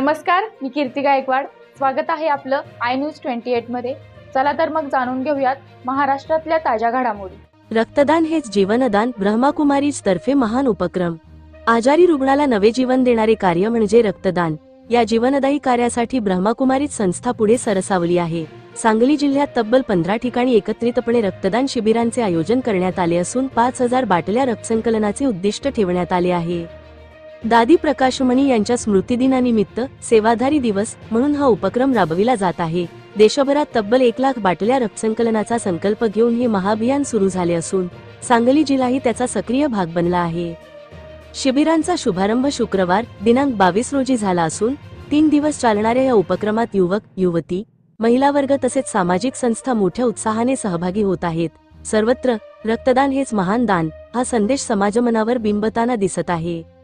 नमस्कार मी कीर्ती गायकवाड. स्वागत आहे आपलं आय न्यूज ट्वेंटी एटमध्ये चला तर मग जाणून घेऊयात महाराष्ट्रातल्या ताज्या घडामोडी. रक्तदान हेच जीवनदान ब्रह्माकुमारीज तर्फे महान उपक्रम. आजारी रुग्णाला नवे जीवन देणारे कार्य म्हणजे रक्तदान. या जीवनदायी कार्यासाठी ब्रह्माकुमारीज संस्था पुढे सरसावली आहे. सांगली जिल्ह्यात तब्बल पंधरा ठिकाणी एकत्रितपणे रक्तदान शिबिरांचे आयोजन करण्यात आले असून पाच हजार बाटल्या रक्तसंकलनाचे उद्दिष्ट ठेवण्यात आले आहे. दादी प्रकाशमणी यांच्या स्मृतिदिनानिमित्त सेवाधारी दिवस म्हणून हा उपक्रम राबविला जात आहे. देशभरात तब्बल एक लाख बाटल्या रक्तसंकलनाचा संकल्प घेऊन हे महाभियान सुरू झाले असून सांगली जिल्हाही त्याचा सक्रिय भाग बनला आहे. शिबिरांचा शुभारंभ शुक्रवार दिनांक बावीस रोजी झाला असून तीन दिवस चालणाऱ्या या उपक्रमात युवक युवती महिला वर्ग तसेच सामाजिक संस्था मोठ्या उत्साहाने सहभागी होत आहेत. सर्वत्र रक्तदान हेच महान दान हा संदेश समाजमनावर बिंबताना दिसत आहे.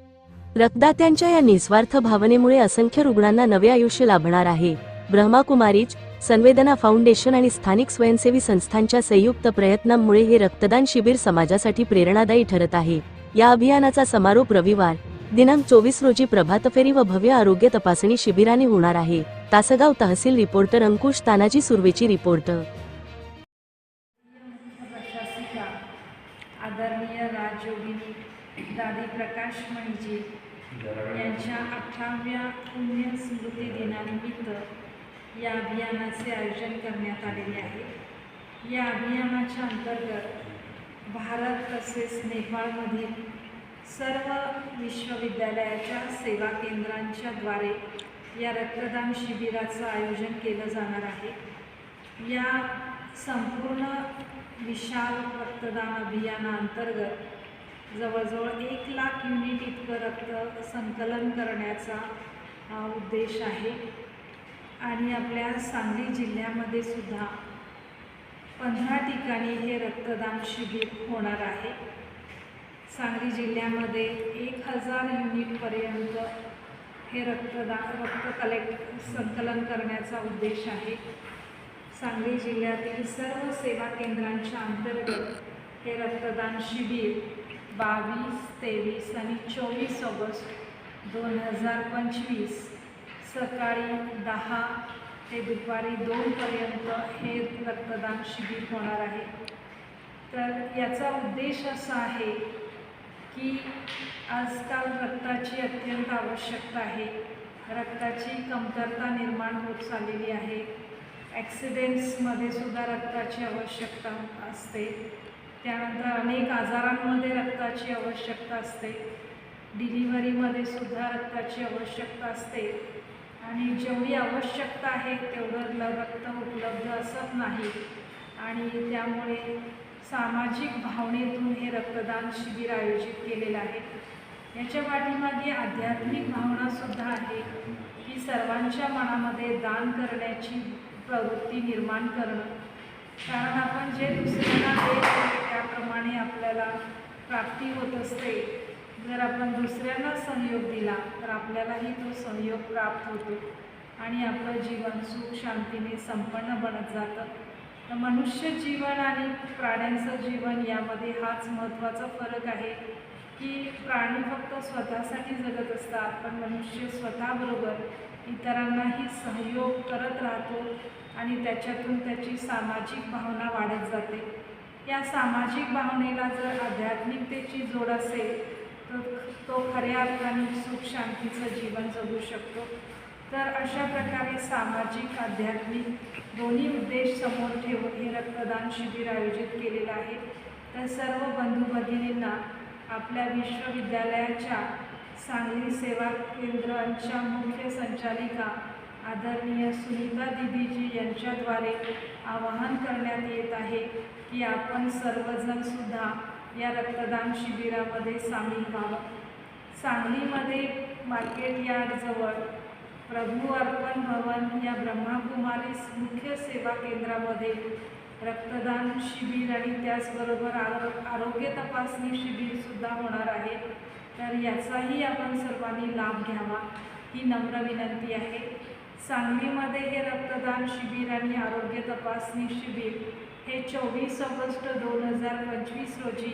रक्तदात्यांच्या या निस्वार्थ भावनेमुळे असंख्य रुग्णांना नवे आयुष्य लाभणार आहे. ब्रह्माकुमारीज संवेदना फाउंडेशन आणि स्थानिक स्वयंसेवी संस्थांच्या संयुक्त प्रयत्नांमुळे हे रक्तदान शिबिर समाजासाठी प्रेरणादायी ठरत आहे. या अभियानाचा समारोप रविवार दिनांक चोवीस रोजी प्रभातफेरी व भव्य आरोग्य तपासणी शिबिराने होणार आहे. तासगाव तहसील रिपोर्टर अंकुश तानाजी सुर्वेची रिपोर्ट आदरणीय राजयोगिनी दादी प्रकाश म्हणजे यांच्या अठराव्या पुण्य स्मृती दिनानिमित्त या अभियानाचे आयोजन करण्यात आलेले आहे. या अभियानाच्या अंतर्गत भारत तसेच नेपाळमधील सर्व विश्वविद्यालयाच्या सेवा केंद्रांच्या द्वारे या रक्तदान शिबिराचं आयोजन केलं जाणार आहे. या संपूर्ण विशाल रक्तदान अभियानाअंतर्गत जवळजवळ एक लाख युनिट इतकं रक्त संकलन करण्याचा उद्देश आहे. आणि आपल्या सांगली जिल्ह्यामध्ये सुद्धा पंधरा ठिकाणी हे रक्तदान शिबिर होणार आहे. सांगली जिल्ह्यामध्ये एक हजार युनिटपर्यंत हे रक्तदान रक्त कलेक्ट संकलन करण्याचा उद्देश आहे. सांगली जिल्ह्यातील सर्व सेवा केंद्रांच्या अंतर्गत हे रक्तदान शिबिर बावीस तेवीस आणि चोवीस ऑगस्ट दोन हजार पंचवीस सकाळी दहा ते दुपारी दोनपर्यंत हे रक्तदान शिबिर होणार आहे. तर याचा उद्देश असा आहे की आजकाल रक्ताची अत्यंत आवश्यकता आहे. रक्ताची कमतरता निर्माण होत चाललेली आहे. ॲक्सिडेंट्समध्ये सुद्धा रक्ताची आवश्यकता असते. त्यानंतर अनेक आजारांमध्ये रक्ताची आवश्यकता असते. डिलिव्हरीमध्ये सुद्धा रक्ताची आवश्यकता असते. आणि जेवढी आवश्यकता आहे तेवढं ल रक्त उपलब्ध असत नाही. आणि त्यामुळे सामाजिक भावनेतून हे रक्तदान शिबिर आयोजित केलेलं आहे. याच्या पाठीमागे आध्यात्मिक भावनासुद्धा आहे की सर्वांच्या मनामध्ये दान करण्याची प्रवृत्ती निर्माण करणं. कारण आपण जे दुसऱ्यांना देतो त्याप्रमाणे आपल्याला प्राप्ती होत असते. जर आपण दुसऱ्यांना सहयोग दिला तर आपल्यालाही तो सहयोग प्राप्त होतो आणि आपलं जीवन सुख शांतीने संपन्न बनत जातं. तर मनुष्य जीवन आणि प्राण्यांचं जीवन यामध्ये हाच महत्त्वाचा फरक आहे. की प्राणी फक्त स्वतःसाठी जगत असतात पण मनुष्य स्वतःबरोबर इतरांनाही सहयोग करत राहतो आणि त्याच्यातून त्याची सामाजिक भावना वाढत जाते. या सामाजिक भावनेला जर आध्यात्मिकतेची जोड असेल तर तो खऱ्या अर्थाने सुख शांतीचं जीवन जगू शकतो. तर अशा प्रकारे सामाजिक आध्यात्मिक दोन्ही उद्देश समोर ठेवून हे रक्तदान शिबिर आयोजित केलेलं आहे. तर सर्व बंधू भगिनींना आपल्या विश्वविद्यालयाच्या सांगली सेवा केंद्रांच्या मुख्य संचालिका आदरणीय सुनीता दिदीजी यांच्याद्वारे आवाहन करण्यात येत आहे की आपण सर्वजणसुद्धा या रक्तदान शिबिरामध्ये सामील व्हावं. सांगलीमध्ये मार्केट यार्डजवळ प्रभू अर्पण भवन या ब्रह्माकुमारी मुख्य सेवा केंद्रामध्ये रक्तदान शिबिर आणि त्याचबरोबर आरो आरोग्य तपासणी शिबिरसुद्धा होणार आहे. तर याचाही आपण सर्वांनी लाभ घ्यावा ही नम्र विनंती आहे. सांगलीमध्ये हे रक्तदान शिबिर आणि आरोग्य तपासणी शिबिर हे चोवीस ऑगस्ट दोन हजार पंचवीस रोजी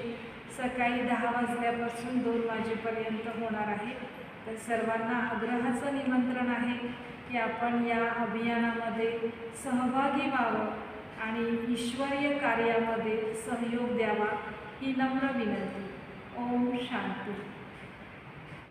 सकाळी दहा वाजल्यापासून दोन वाजेपर्यंत होणार आहे. तर सर्वांना आग्रहाचं निमंत्रण आहे की आपण या अभियानामध्ये सहभागी व्हावं. आणि ईश्वरीय कार्यामध्ये सहयोग द्यावा ही नम्र विनंती. ओम शांती.